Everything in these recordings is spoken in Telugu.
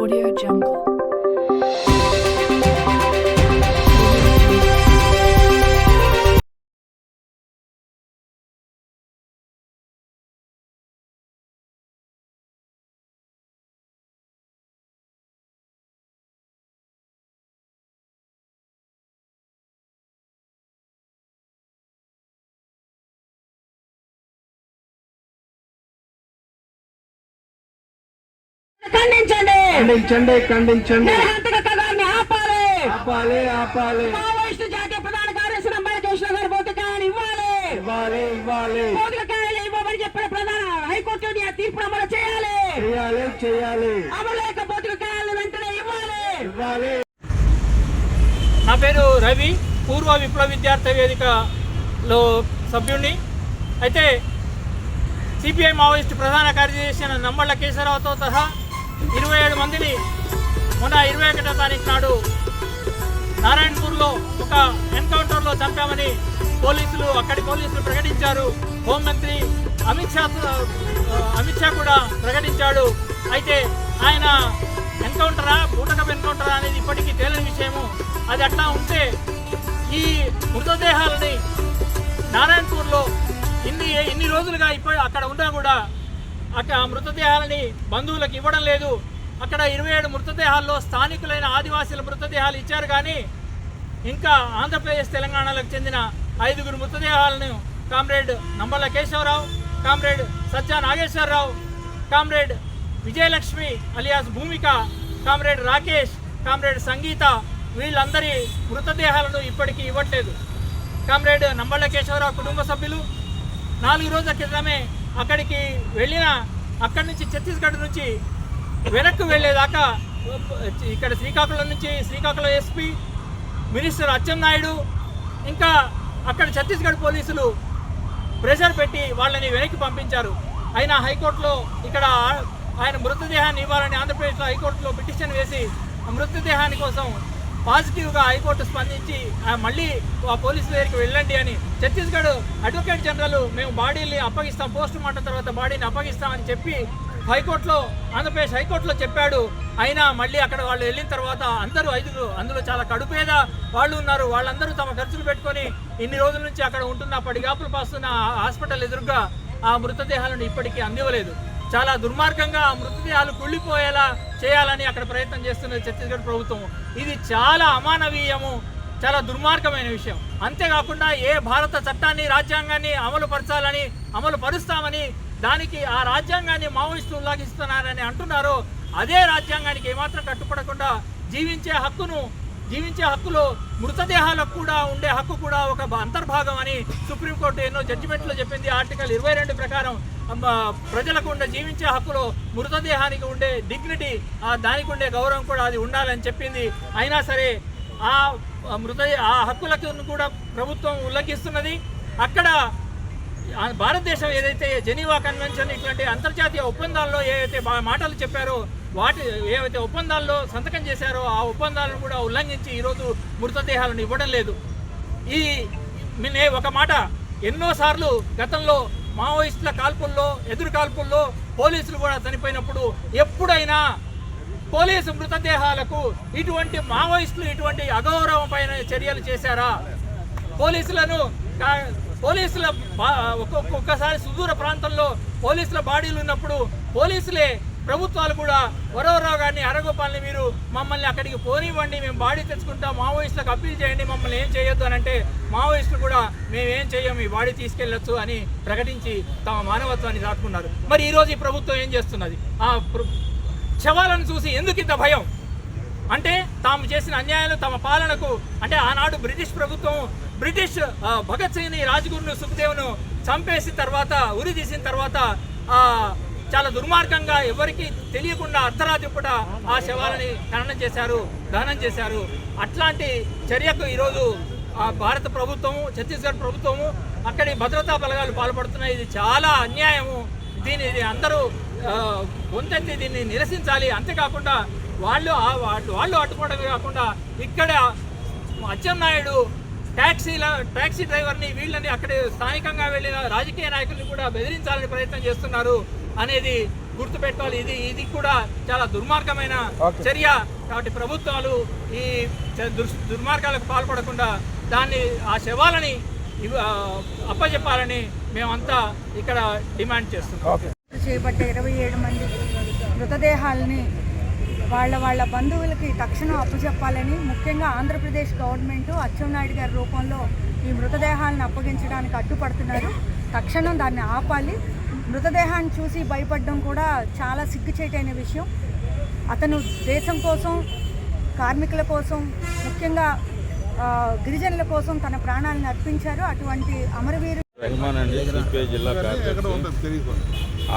Audio Jungle. ఖండించండి ఖండించండి ఖండించండి. ఆపాలి. ఆపాలి ఆపాలి. మావోయిస్టు జాతీయ ప్రధాన కార్యదర్శి రంభాయి కృష్ణ గారు భౌతికాయాన్ని ఇవ్వాలి. ఇవ్వాలి ఇవ్వాలి. భౌతికాయాలు ఇవ్వమని చెప్పిన ప్రధాన హైకోర్టు తీర్పు అమలు చేయాలి. చేయాలి చేయాలి. అమలు లేక భౌతికాయాలను వెంటనే ఇవ్వాలి. ఇవ్వాలి. నా పేరు రవి పూర్వ విప్లవ విద్యార్థి వేదికలో సభ్యుణ్ణి. అయితే సిపిఐ మావోయిస్టు ప్రధాన కార్యదర్శి అయిన నమ్మళ్ళ కేశవరావుతో సహా ఇరవై ఏడు మందిని మొన్న ఇరవై ఒకటో తారీఖు నాడు నారాయణపూర్లో ఒక ఎన్కౌంటర్లో చంపామని పోలీసులు అక్కడి పోలీసులు ప్రకటించారు. హోంమంత్రి అమిత్ షా అమిత్ షా కూడా ప్రకటించాడు. అయితే ఆయన ఎన్కౌంటరా బూటకప్ ఎన్కౌంటరా అనేది ఇప్పటికీ తేలని విషయము. అది అట్లా ఉంటే ఈ మృతదేహాలని నారాయణపూర్లో ఇన్ని ఇన్ని రోజులుగా ఇప్పుడు అక్కడ ఉన్నా కూడా అక్కడ ఆ మృతదేహాలని బంధువులకు ఇవ్వడం లేదు. అక్కడ ఇరవై ఏడు మృతదేహాల్లో స్థానికులైన ఆదివాసీల మృతదేహాలు ఇచ్చారు కానీ ఇంకా ఆంధ్రప్రదేశ్ తెలంగాణలకు చెందిన ఐదుగురు మృతదేహాలను comrade Namballa Keshavarao comrade Sajja Nageswararao comrade Vijayalakshmi alias Bhoomika comrade Rakesh comrade Sangeetha వీళ్ళందరి మృతదేహాలను ఇప్పటికీ ఇవ్వట్లేదు. కామ్రేడ్ నంబళ్ళ కేశవరావు కుటుంబ సభ్యులు. నాలుగు రోజుల క్రితమే అక్కడికి వెళ్ళిన అక్కడి నుంచి ఛత్తీస్గఢ్ నుంచి వెనక్కి వెళ్ళేదాకా ఇక్కడ శ్రీకాకుళం నుంచి శ్రీకాకుళం ఎస్పీ మినిస్టర్ అచ్చెన్నాయుడు ఇంకా అక్కడ ఛత్తీస్గఢ్ పోలీసులు ప్రెషర్ పెట్టి వాళ్ళని వెనక్కి పంపించారు. అయినా హైకోర్టులో ఇక్కడ ఆయన మృతదేహాన్ని ఇవ్వాలని ఆంధ్రప్రదేశ్లో హైకోర్టులో పిటిషన్ వేసి ఆ మృతదేహాని కోసం పాజిటివ్గా హైకోర్టు స్పందించి మళ్ళీ ఆ పోలీసుల దగ్గరికి వెళ్ళండి అని ఛత్తీస్గఢ్ అడ్వకేట్ జనరల్ మేము బాడీని అప్పగిస్తాం పోస్ట్ మార్టం తర్వాత బాడీని అప్పగిస్తామని చెప్పి హైకోర్టులో ఆంధ్రప్రదేశ్ హైకోర్టులో చెప్పాడు. అయినా మళ్ళీ అక్కడ వాళ్ళు వెళ్ళిన తర్వాత అందరూ ఐదుగురు అందులో చాలా కడుపేద వాళ్ళు ఉన్నారు. వాళ్ళందరూ తమ ఖర్చులు పెట్టుకొని ఇన్ని రోజుల నుంచి అక్కడ ఉంటున్న పడిగాపులు పాస్తున్న ఆ హాస్పిటల్ ఎదురుగా ఆ మృతదేహాలను ఇప్పటికీ అందివ్వలేదు. చాలా దుర్మార్గంగా మృతదేహాలు కుళ్ళిపోయేలా చేయాలని అక్కడ ప్రయత్నం చేస్తున్నది ఛత్తీస్గఢ్ ప్రభుత్వం. ఇది చాలా అమానవీయము చాలా దుర్మార్గమైన విషయం. అంతేకాకుండా ఏ భారత చట్టాన్ని రాజ్యాంగాన్ని అమలు పరచాలని అమలు పరుస్తామని దానికి ఆ రాజ్యాంగాన్ని మావోయిస్టులు ఉల్లాఘిస్తున్నారని అంటున్నారో అదే రాజ్యాంగానికి ఏమాత్రం కట్టుపడకుండా జీవించే హక్కును జీవించే హక్కులో మృతదేహాలకు కూడా ఉండే హక్కు కూడా ఒక అంతర్భాగం అని సుప్రీంకోర్టు ఎన్నో జడ్జిమెంట్లో చెప్పింది. ఆర్టికల్ ఇరవై రెండు ప్రకారం ప్రజలకు ఉండే జీవించే హక్కులో మృతదేహానికి ఉండే డిగ్నిటీ దానికి ఉండే గౌరవం కూడా అది ఉండాలని చెప్పింది. అయినా సరే ఆ మృతదే మృత ఆ హక్కులకు కూడా ప్రభుత్వం ఉల్లంఘిస్తున్నది. అక్కడ భారతదేశం ఏదైతే జెనీవా కన్వెన్షన్ ఇట్లాంటి అంతర్జాతీయ ఒప్పందాల్లో ఏవైతే మాటలు చెప్పారో వాటి ఏవైతే ఒప్పందాల్లో సంతకం చేశారో ఆ ఒప్పందాలను కూడా ఉల్లంఘించి ఈరోజు మృతదేహాలను ఇవ్వడం లేదు. ఈ ఒక మాట ఎన్నోసార్లు గతంలో మావోయిస్టుల కాల్పుల్లో ఎదురు కాల్పుల్లో పోలీసులు కూడా చనిపోయినప్పుడు ఎప్పుడైనా పోలీసు మృతదేహాలకు ఇటువంటి మావోయిస్టులు ఇటువంటి అగౌరవమైన చర్యలు చేశారా? పోలీసులను పోలీసుల బా- సుదూర ప్రాంతంలో పోలీసుల బాడీలు ఉన్నప్పుడు పోలీసులే ప్రభుత్వాలు కూడా వరవరావు గారిని అరగోపాలని మీరు మమ్మల్ని అక్కడికి పోనివ్వండి మేము బాడీ తెచ్చుకుంటాం మావోయిస్టులకు అప్పీల్ చేయండి మమ్మల్ని ఏం చేయొద్దు అని అంటే మావోయిస్టులు కూడా మేమేం చేయము చేయం ఈ బాడీ తీసుకెళ్ళొచ్చు అని ప్రకటించి తమ మానవత్వాన్ని దాటుకున్నారు. మరి ఈరోజు ఈ ప్రభుత్వం ఏం చేస్తున్నది? ఆ శవాలను చూసి ఎందుకు ఇంత భయం? అంటే తాము చేసిన అన్యాయాలు తమ పాలనకు అంటే ఆనాడు బ్రిటిష్ ప్రభుత్వం బ్రిటిష్ భగత్ సింగ్ని రాజ్గురును సుఖదేవ్ను చంపేసిన తర్వాత ఉరి తీసిన తర్వాత చాలా దుర్మార్గంగా ఎవరికి తెలియకుండా అర్ధరాత్రి పూట ఆ శవాలని ఖననం చేశారు దహనం చేశారు. అట్లాంటి చర్యకు ఈరోజు భారత ప్రభుత్వము ఛత్తీస్గఢ్ ప్రభుత్వము అక్కడి భద్రతా బలగాలు పాల్పడుతున్నాయి. ఇది చాలా అన్యాయము. దీని ఇది అందరూ ఆ, గొంతెత్తి దీన్ని నిరసించాలి. అంతేకాకుండా వాళ్ళు వాళ్ళు వాళ్ళు అడ్డుకోవడమే కాకుండా ఇక్కడ అచ్చెన్నాయుడు ట్యాక్సీల ట్యాక్సీ డ్రైవర్ని వీళ్ళని అక్కడ స్థానికంగా వెళ్ళిన రాజకీయ నాయకుల్ని కూడా బెదిరించాలని ప్రయత్నం చేస్తున్నారు. అనేది గుర్తుపెట్టుకోవాలి. ఇది ఇది కూడా చాలా దుర్మార్గమైన చర్య. కాబట్టి ప్రభుత్వాలు ఈ దుర్మార్గాలకు పాల్పడకుండా దాన్ని ఆ శవాలని అప్పచెప్పాలని మేమంతా ఇక్కడ డిమాండ్ చేస్తున్నాం. చేపట్ట ఇరవై ఏడు మంది మృతదేహాలని వాళ్ళ వాళ్ళ బంధువులకి తక్షణం అప్పచెప్పాలని ముఖ్యంగా ఆంధ్రప్రదేశ్ గవర్నమెంట్ అచ్చెన్నాయుడు గారి రూపంలో ఈ మృతదేహాలను అప్పగించడానికి అడ్డుపడుతున్నారు. తక్షణం దాన్ని ఆపాలి. మృతదేహాన్ని చూసి భయపడడం కూడా చాలా సిగ్గుచేటైన విషయం. అతను దేశం కోసం కార్మికుల కోసం ముఖ్యంగా గిరిజనుల కోసం తన ప్రాణాలను అర్పించారు. అటువంటి అమరవీరు రెహమాన్ అండి సిపిఐ జిల్లా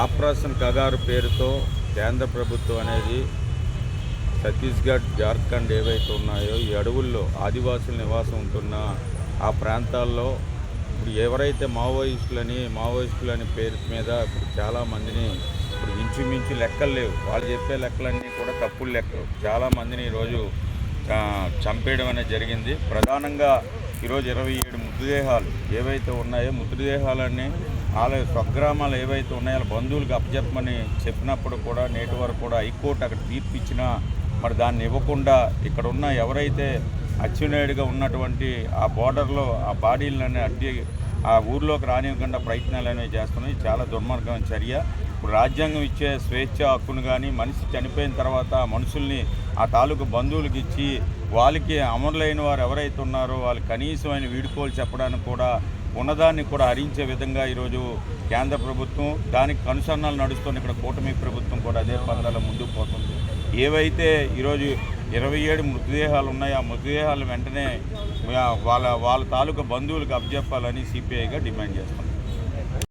ఆపరేషన్ కగారు పేరుతో కేంద్ర ప్రభుత్వం అనేది ఛత్తీస్గఢ్ జార్ఖండ్ ఏవైతే ఉన్నాయో ఈ అడవుల్లో ఆదివాసుల నివాసం ఉంటున్న ఆ ప్రాంతాల్లో ఇప్పుడు ఎవరైతే మావోయిస్టులని మావోయిస్టులని పేరు మీద ఇప్పుడు చాలామందిని ఇప్పుడు ఇంచుమించు లెక్కలు లేవు. వాళ్ళు చెప్పే లెక్కలన్నీ కూడా తప్పులు లెక్కలు. చాలామందిని ఈరోజు చంపేయడం అనేది జరిగింది. ప్రధానంగా ఈరోజు ఇరవై ఏడు మృతదేహాలు ఏవైతే ఉన్నాయో మృతదేహాలన్నీ వాళ్ళ స్వగ్రామాలు ఏవైతే ఉన్నాయో వాళ్ళ బంధువులకు అప్పచెప్పమని చెప్పినప్పుడు కూడా నేటి వరకు కూడా హైకోర్టు అక్కడ తీర్పు ఇచ్చినా మరి దాన్ని ఇవ్వకుండా ఇక్కడ ఉన్న ఎవరైతే అచ్చెన్నాయుడుగా ఉన్నటువంటి ఆ బోర్డర్లో ఆ బాడీలని అడ్డి ఆ ఊర్లోకి రానివ్వకుండా ప్రయత్నాలు అనేవి చేస్తున్నాయి. చాలా దుర్మార్గమైన చర్య. ఇప్పుడు రాజ్యాంగం ఇచ్చే స్వేచ్ఛ హక్కును కానీ మనిషి చనిపోయిన తర్వాత మనుషుల్ని ఆ తాలూకు బంధువులకి ఇచ్చి వాళ్ళకి అమరులైన వారు ఎవరైతే ఉన్నారో వాళ్ళు కనీసమైన వీడుకోలు చెప్పడానికి కూడా ఉన్నదాన్ని కూడా హరించే విధంగా ఈరోజు కేంద్ర ప్రభుత్వం దానికి కనుసన్నాలు నడుస్తున్న ఇక్కడ కూటమి ప్రభుత్వం కూడా అదే పందాల ముందుకు పోతుంది. ఏవైతే ఈరోజు ఇరవై ఏడు మృతదేహాలు ఉన్నాయి ఆ మృతదేహాలు వెంటనే వాళ్ళ వాళ్ళ తాలూకా బంధువులకు అప్పచెప్పాలని సిపిఐగా డిమాండ్ చేస్తాం